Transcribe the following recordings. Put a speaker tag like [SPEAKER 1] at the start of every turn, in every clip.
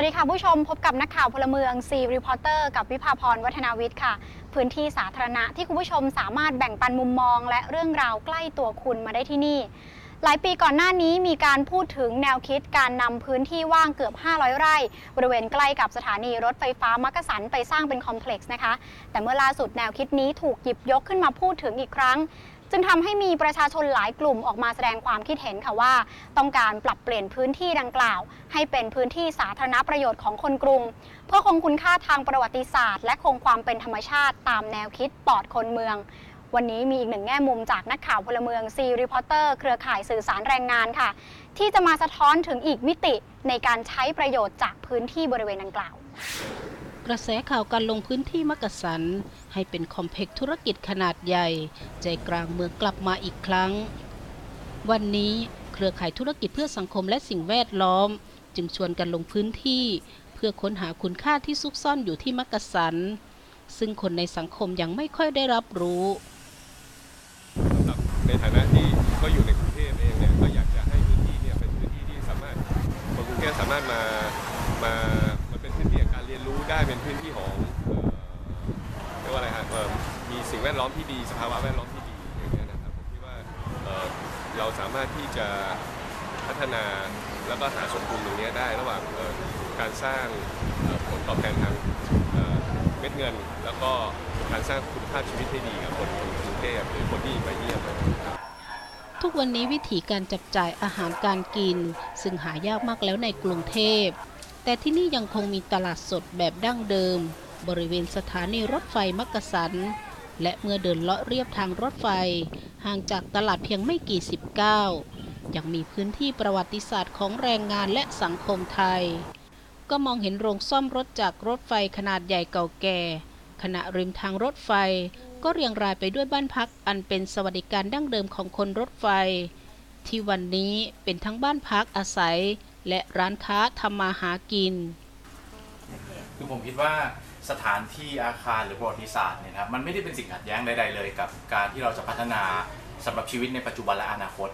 [SPEAKER 1] สวัสดีค่ะผู้ชมพบกับนักข่าวพลเมืองซีรีพอร์เตอร์กับวิภาพรวัฒนาวิทย์ค่ะ พื้นที่สาธารณะที่คุณผู้ชมสามารถแบ่งปันมุมมอง และเรื่องราวใกล้ตัวคุณมาได้ที่นี่ หลายปีก่อนหน้านี้มีการพูดถึงแนวคิดการนำพื้นที่ว่างเกือบ 500 ไร่ บริเวณใกล้กับสถานีรถไฟฟ้ามักกะสันไปสร้างเป็นคอมเพล็กซ์นะคะ แต่เมื่อล่าสุดแนวคิดนี้ถูกหยิบยกขึ้นมาพูดถึงอีกครั้ง จึงทำให้มีประชาชนหลายกลุ่มออกมาแสดงความคิดเห็นค่ะว่า ต้องการปรับเปลี่ยนพื้นที่ดังกล่าว ให้เป็นพื้นที่สาธารณประโยชน์ของคนกรุง เพื่อคงคุณค่าทางประวัติศาสตร์ และคงความเป็นธรรมชาติตามแนวคิดปลอดคนเมือง วันนี้มีอีกหนึ่งแง่มุมจากนักข่าวพลเมืองซีรีพอร์เตอร์เครือข่ายสื่อสารแรงงานค่ะ ที่จะมาสะท้อนถึงอีกมิติในการใช้ประโยชน์จากพื้นที่บริเวณดังกล่าว
[SPEAKER 2] กระแสข่าวการลงพื้นที่มักกะสัน ให้เป็นคอมเพล็กซ์ธุรกิจขนาดใหญ่ ใจกลางเมืองกลับมาอีกครั้ง วันนี้เครือข่ายธุรกิจเพื่อสังคมและสิ่งแวดล้อม จึงชวนกันลงพื้นที่ เพื่อค้นหาคุณค่าที่ซุกซ่อนอยู่ที่มักกะสัน ซึ่งคนในสังคมยังไม่ค่อยได้รับรู้
[SPEAKER 3] ในฐานะที่ก็อยู่ในกรุงเทพเองเนี่ยก็อยากจะให้พื้นที่เนี่ยเป็นพื้นที่ที่สามารถคนกรุงเทพสามารถมามามันเป็นพื้นที่การเรียนรู้ได้เป็นพื้นที่ของเออเรียกว่าอะไรฮะเออมีสิ่งแวดล้อมที่ดีสภาวะแวดล้อมที่ดีอย่างเงี้ยนะครับผมคิดว่าเออเราสามารถที่จะพัฒนาแล้วก็หาสมดุลตรงเนี้ยได้ระหว่างการสร้างผลตอบแทนทาง เม็ดเงิน แล้วก็การสร้างคุณภาชีวิตให้ดีกับคนกรุงเทพหรือคนที่มาเยี่ยม
[SPEAKER 2] ทุกวันนี้วิธีการจับจ่ายอาหารการกิน ซึ่งหายากมากแล้วในกรุงเทพ แต่ที่นี่ยังคงมีตลาดสดแบบดั้งเดิม บริเวณสถานีรถไฟมักกะสัน และเมื่อเดินเลาะเรียบทางรถไฟ ห่างจากตลาดเพียงไม่กี่สิบก้าวยังมีพื้นที่ประวัติศาสตร์ของแรงงานและสังคมไทย ก็มองเห็นโรงซ่อมรถจากรถไฟขนาดใหญ่เก่าแก่ ขณะริมทางรถไฟก็เรียงรายไปด้วยบ้านพักอันเป็นสวัสดิการดั้งเดิมของคนรถไฟ ที่วันนี้เป็นทั้งบ้านพักอาศัย และร้านค้าทำมาหากิน
[SPEAKER 4] คือผมคิดว่าสถานที่อาคารหรือประวัติศาสตร์เนี่ยนะครับมันไม่ได้เป็นสิ่งขัดแย้งใดๆเลย กับการที่เราจะพัฒนาสำหรับชีวิตในปัจจุบันและอนาคต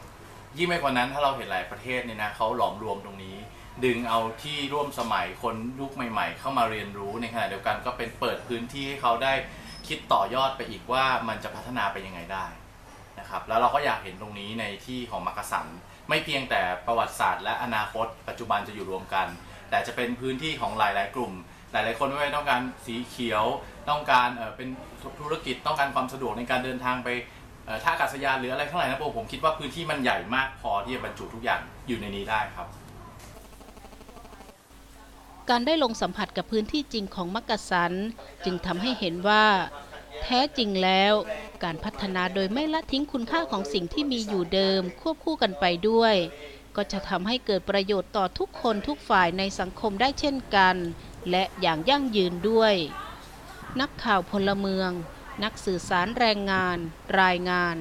[SPEAKER 4] ยิ่งไปกว่านั้นถ้าเราเห็นหลายประเทศเนี่ยนะเขาหลอมรวมตรงนี้ ดึงเอาที่ร่วมสมัยคนยุคใหม่ ๆ เข้ามาเรียนรู้ในขณะเดียวกันก็เป็นเปิดพื้นที่ให้เขาได้คิดต่อยอดไปอีกว่ามันจะพัฒนาไปยังไงได้นะครับแล้วเราก็อยากเห็นตรงนี้ในที่ของมักกะสัน ไม่เพียงแต่ประวัติศาสตร์และอนาคต ปัจจุบันจะอยู่รวมกัน แต่จะเป็นพื้นที่ของหลายๆ กลุ่ม หลายๆ คนไม่ว่าต้องการสีเขียว ต้องการเป็นธุรกิจต้องการความสะดวกในการเดินทางไปท่าอากาศยานหรืออะไรทั้งหลายนะผมผมคิดว่าพื้นที่มันใหญ่มากพอที่จะบรรจุทุกอย่างอยู่ในนี้ได้ครับ
[SPEAKER 2] การได้ลงสัมผัสกับพื้นที่จริงของมักกะสัน จึงทำให้เห็นว่า แท้จริงแล้ว การพัฒนาโดยไม่ละทิ้งคุณค่าของสิ่งที่มีอยู่เดิม ควบคู่กันไปด้วย ก็จะทำให้เกิดประโยชน์ต่อทุกคนทุกฝ่ายในสังคมได้เช่นกัน และอย่างยั่งยืนด้วย นักข่าวพลเมือง นักสื่อสารแรงงาน รายงาน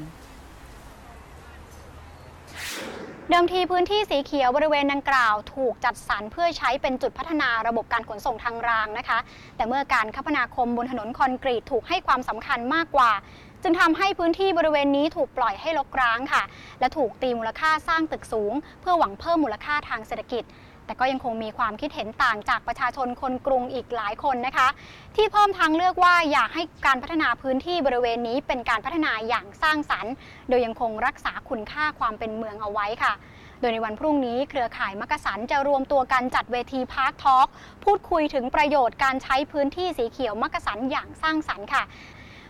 [SPEAKER 1] เดิมทีพื้นที่สีเขียวบริเวณดังกล่าว ถูกจัดสรรเพื่อใช้เป็นจุดพัฒนาระบบการขนส่งทางรางนะคะ แต่เมื่อการคมนาคมบนถนนคอนกรีตถูกให้ความสำคัญมากกว่า จึงทำให้พื้นที่บริเวณนี้ถูกปล่อยให้รกร้างค่ะ และถูกตีมูลค่าสร้างตึกสูง เพื่อหวังเพิ่มมูลค่าทางเศรษฐกิจ แต่ก็ยังคงมีความคิดเห็นต่างจากประชาชนคนกรุงอีกหลายคนนะคะ ที่เพิ่มทางเลือกว่าอยากให้การพัฒนาพื้นที่บริเวณนี้เป็นการพัฒนาอย่างสร้างสรรค์ โดยยังคงรักษาคุณค่าความเป็นเมืองเอาไว้ค่ะ โดยในวันพรุ่งนี้เครือข่ายมักกะสันจะรวมตัวกันจัดเวทีพาร์คทอล์กพูดคุยถึงประโยชน์การใช้พื้นที่สีเขียวมักกะสันอย่างสร้างสรรค์ค่ะ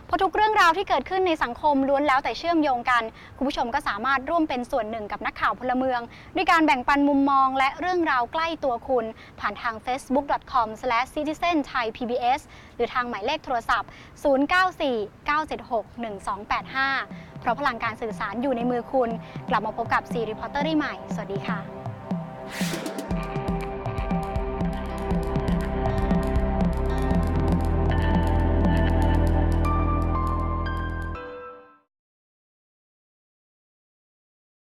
[SPEAKER 1] เพราะทุกเรื่องราวที่เกิดขึ้นในสังคมล้วนแล้วแต่เชื่อมโยงกัน คุณผู้ชมก็สามารถร่วมเป็นส่วนหนึ่งกับนักข่าวพลเมือง ด้วยการแบ่งปันมุมมองและเรื่องราวใกล้ตัวคุณ ผ่านทาง facebook.com/citizenthaipbs หรือทางหมายเลขโทรศัพท์ 0949761285 เพราะพลังการสื่อสารอยู่ในมือคุณ กลับมาพบกับซีรีพอร์เตอร์ได้ใหม่ สวัสดีค่ะ